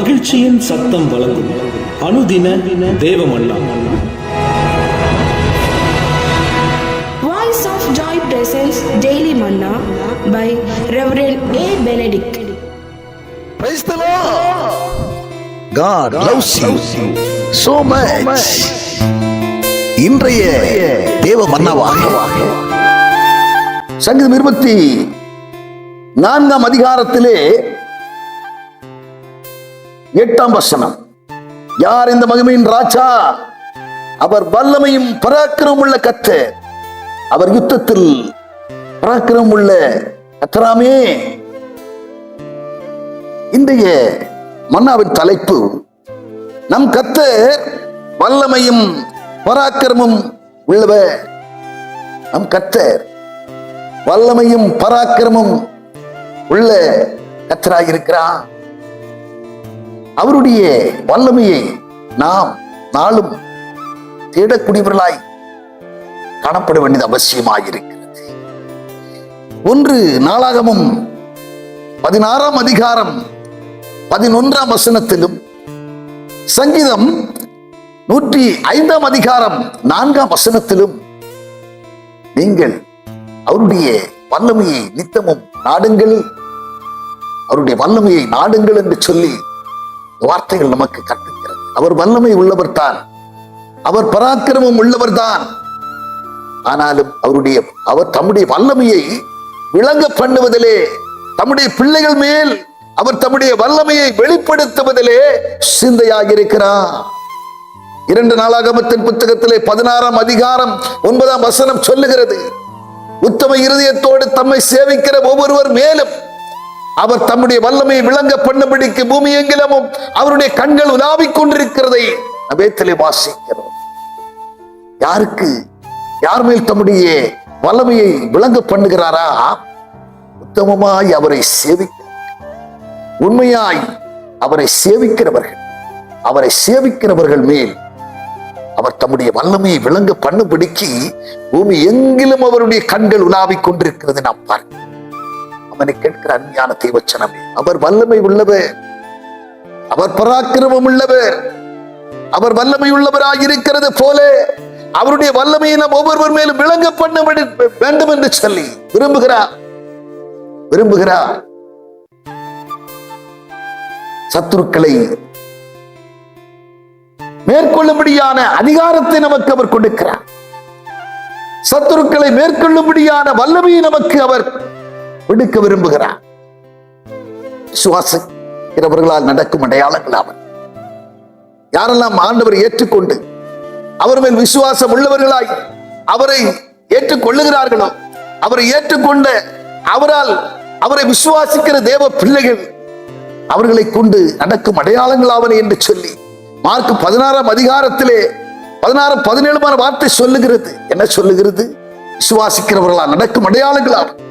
மகிழ்ச்சியின் சத்தம் வழங்கும் அனுதின தேவமல்லா. Praise the Lord. God loves you so much. இன்றைய தேவ மன்னவாக சங்கீதம் இருபத்தி நான்காம் அதிகாரத்திலே எட்டாம் வசனம். யார் இந்த மகிமையின் ராஜா? அவர் வல்லமையும் பராக்கிரமும் உள்ள கத்த அவர் யுத்தத்தில் பராக்கிரமும் உள்ள கத்தராமே இன்றைய மன்னாவின் தலைப்பு நம் கத்தர் வல்லமையும் பராக்கிரமும் உள்ளவர். நம் கத்தர் வல்லமையும் பராக்கிரமும் உள்ள கத்தராயிருக்கிறார் அவருடைய வல்லமையை நாம் நாளும் தேடக்கூடியவர்களாய் காணப்பட வேண்டியது அவசியமாயிருக்கிறது. ஒன்று நாளாகமும் பதினாறாம் அதிகாரம் பதினொன்றாம் வசனத்திலும் சங்கீதம் நூற்றி ஐந்தாம் அதிகாரம் நான்காம் வசனத்திலும் நீங்கள் அவருடைய வல்லமையை நித்தமும் நாடுங்கள் அவருடைய வல்லமையை நாடுங்கள் என்று சொல்லி வார்த்தைகள் நமக்கு கட்டுகிறது அவர் வல்லமை உள்ளவர் தான். அவர் பராக்கிரமம் உள்ளவர் தான். ஆனாலும் அவருடைய அவர் தம்முடைய வல்லமையை விளங்க பண்ணுவதிலே தம்முடைய பிள்ளைகள் மேல் அவர் தம்முடைய வல்லமையை வெளிப்படுத்துவதிலே சிந்தையாக இருக்கிறார் இரண்டு நாளாகமத்தின் புத்தகத்திலே பதினாறாம் அதிகாரம் ஒன்பதாம் வசனம் சொல்லுகிறது. உத்தம இருதயத்தோடு தம்மை சேவிக்கிற ஒவ்வொருவர் மேலும் அவர் தம்முடைய வல்லமையை விளங்க பண்ணும்படிக்கு பூமி எங்கிலமும் அவருடைய கண்கள் உலாவிக் கொண்டிருக்கிறதை நபேத்திலே வாசிக்கிறோம். யாருக்கு? யார் மேல் தம்முடைய வல்லமையை விளங்க பண்ணுகிறாரா? உத்தமமாய் அவரை சேவிக்க உண்மையாய் அவரை சேவிக்கிறவர்கள். அவரை சேவிக்கிறவர்கள் மேல் அவர் தம்முடைய வல்லமையை விளங்க பண்ணும்படிக்கு பூமி எங்கிலும் அவருடைய கண்கள் உலாவிக் கொண்டிருக்கிறது நாம் பார்க்கிறோம். அவனை கேட்கிற அருமையான தேவச்சனமே. அவர் வல்லமை உள்ளவர். அவர் பராக்கிரமம் உள்ளவர். அவர் வல்லமை உள்ளவராக இருக்கிறது போல அவருடைய வல்லமையை நாம் ஒவ்வொருவர் மேலும் விளங்க பண்ண வேண்டும் என்று சொல்லி விரும்புகிறார். விரும்புகிறார். சத்துருக்களை மேற்கொள்ளும்படியான அதிகாரத்தை நமக்கு அவர் கொடுக்கிறார். சத்துருக்களை மேற்கொள்ளும்படியான வல்லமையை நமக்கு அவர் விடுக்க விரும்புகிறார் விசுவாசிக்கிறவர்களால் நடக்கும் அடையாளங்கள் அவன் யாரெல்லாம் ஆண்டவர் ஏற்றுக்கொண்டு அவர் மேல் விசுவாசம் உள்ளவர்களாய் அவரை ஏற்றுக்கொள்ளுகிறார்களோ அவரை ஏற்றுக்கொண்ட அவரால் அவரை விசுவாசிக்கிற தேவ பிள்ளைகள் அவர்களை கொண்டு நடக்கும் அடையாளங்களாவன என்று சொல்லி மார்க் பதினாறாம் அதிகாரத்திலே பதினாறு பதினேழுமான வார்த்தை சொல்லுகிறது. என்ன சொல்லுகிறது? விசுவாசிக்கிறவர்களால் நடக்கும் அடையாளங்கள்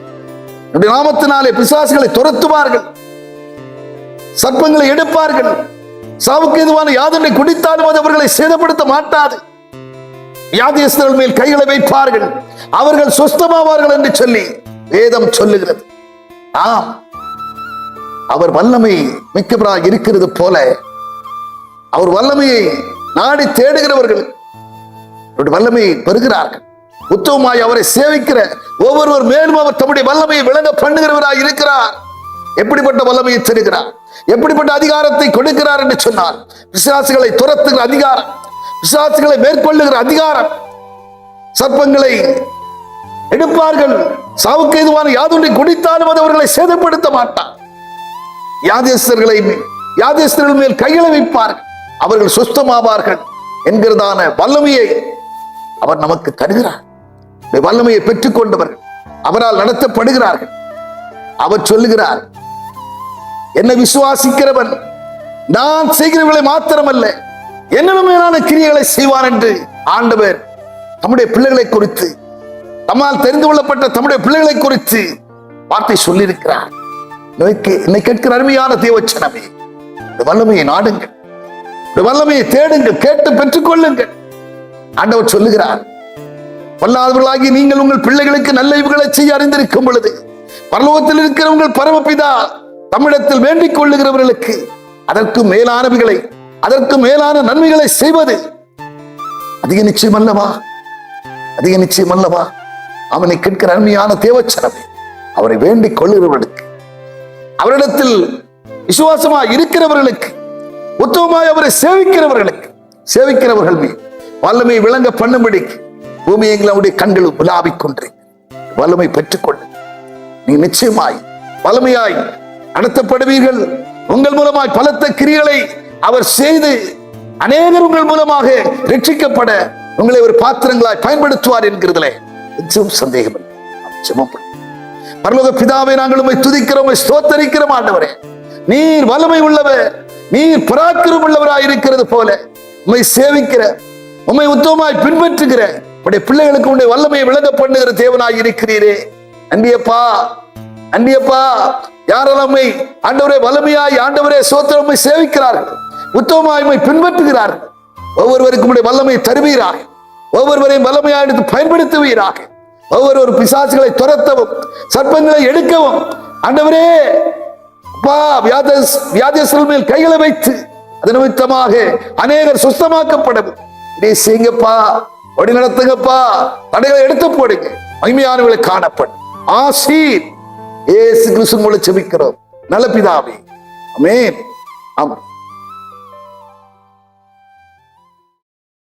என்னுடைய நாமத்தினாலே பிசாசுகளை துரத்துவார்கள். சர்ப்பங்களை எடுப்பார்கள். சாவுக்கு எதுவான யாதனை குடித்தாலும் அது அவர்களை சேதப்படுத்த மாட்டாது. வியாதியஸ்தர்கள் மேல் கைகளை வைப்பார்கள். அவர்கள் சுஸ்தமாவார்கள் என்று சொல்லி வேதம் சொல்லுகிறது. ஆம். அவர் வல்லமை மிக்கவராக இருக்கிறது போல அவர் வல்லமையை நாடி தேடுகிறவர்கள் வல்லமையை பெறுகிறார்கள். உத்தவமாய் அவரை சேவிக்கிற ஒவ்வொருவர் மேலும் அவர் தம்முடைய வல்லமையை விளங்க பண்ணுகிறவராய் இருக்கிறார். எப்படிப்பட்ட வல்லமையை தருகிறார்? எப்படிப்பட்ட அதிகாரத்தை கொடுக்கிறார் என்று சொன்னார் விசுவாசிகளை துரத்துகிற அதிகாரம் விசுவாசிகளை மேற்கொள்ளுகிற அதிகாரம் சர்ப்பங்களை எடுப்பார்கள். சாவுக்கு எதுவான யாதொன்றை குடித்தாலும் அது அவர்களை சேதப்படுத்த மாட்டார். யாதேஸ்தர்களை யாதேஸ்தர்கள் மேல் கையில வைப்பார்கள் அவர்கள் சுஸ்தமாவார்கள் என்கிறதான வல்லமையை அவர் நமக்கு தருகிறார். வல்லமையை பெற்றுக்கொண்டவர்கள் அவரால் நடத்தப்படுகிறார்கள். அவர் சொல்லுகிறார் என்னை விசுவாசிக்கிறவன் நான் செய்கிறவர்களை மாத்திரமல்ல என்னென்ன கிரியைகளை செய்வான் என்று ஆண்டவர் தம்முடைய பிள்ளைகளை குறித்து தம்மால் தெரிந்து கொள்ளப்பட்ட தம்முடைய பிள்ளைகளை குறித்து வார்த்தை சொல்லியிருக்கிறார். நோய்க்கு- என்னை கேட்கிற அருமையான தேவச்சனமே இந்த வல்லமையை நாடுங்கள் இந்த வல்லமையை தேடுங்கள் கேட்டு பெற்றுக் கொள்ளுங்கள் ஆண்டவர் சொல்லுகிறார் வல்லாதவர்களாகி நீங்கள் உங்கள் பிள்ளைகளுக்கு நல்ல இவுகளை செய்ய அறிந்திருக்கும் பொழுது பரலோகத்தில் இருக்கிற உங்கள் பரமபிதா தமிழத்தில் வேண்டிக் கொள்ளுகிறவர்களுக்கு அதற்கு மேலானவைகளை அதற்கு மேலான நன்மைகளை செய்வது அதிக நிச்சயம் அல்லவா? அதிக நிச்சயம் அல்லவா? அவனை கேட்கிற அருமையான தேவச்சனமே அவரை வேண்டிக் கொள்ளுகிறவர்களுக்கு அவரிடத்தில் விசுவாசமா இருக்கிறவர்களுக்கு உத்தமமாய் அவரை சேவிக்கிறவர்களுக்கு சேவிக்கிறவர்கள் மீது. வல்லமை விளங்க பண்ணும்படிக்கு பூமி எங்களுடைய கண்களும் உலாவிக் கொண்டிருக்க வல்லமை பெற்றுக்கொண்டு நீ நிச்சயமாய் வலிமையாய் நடத்தப்படுவீர்கள். உங்கள் மூலமாய் பலத்த கிரிகளை அவர் செய்து அநேகர் உங்கள் மூலமாக ரட்சிக்கப்பட உங்களை ஒரு பாத்திரங்களாய் பயன்படுத்துவார் என்கிறதுல நிச்சயம் சந்தேகம் ஜெபம் பரலோக பிதாவை நாங்கள் உண்மை துதிக்கிறோம் ஸ்தோத்தரிக்கிறோம் ஆண்டவரே. நீர் வலிமை உள்ளவர் நீர் பராக்கிரம் உள்ளவராய் இருக்கிறது போல உண்மை சேவிக்கிற உம்மை உத்தமமாய் பின்பற்றுகிற உடைய பிள்ளைகளுக்கு உடைய வல்லமையை விளங்க பண்ணுகிற தேவனாய் இருக்கிறீரே. அன்பியப்பா அன்பியப்பா யாரெல்லாமே ஆண்டவரே வல்லமையாய் ஆண்டவரே சோத்திரமை சேவிக்கிறார்கள். உத்தமாய்மை பின்பற்றுகிறார்கள். ஒவ்வொருவருக்கும் உடைய வல்லமையை தருவீராக. ஒவ்வொருவரையும் வல்லமையாக எடுத்து பயன்படுத்துவீராக. ஒவ்வொரு பிசாசுகளை துரத்தவும் சர்ப்பங்களை எடுக்கவும் ஆண்டவரே அப்பா வியாத வியாதியஸ்தர்கள் மேல் கைகளை வைத்து அது நிமித்தமாக அநேகர் சுத்தமாக்கப்படவும். இதை செய்யுங்கப்பா. வழி நடத்துங்கப்பா. தடைகளை எடுத்து போடுங்க. மகிமையானவர்களை காணப்படும் ஆசீர் ஏசு கிறிஸ்து மூலம் செபிக்கிறோம். நல்ல பிதாவே. அமேன் ஆமாம்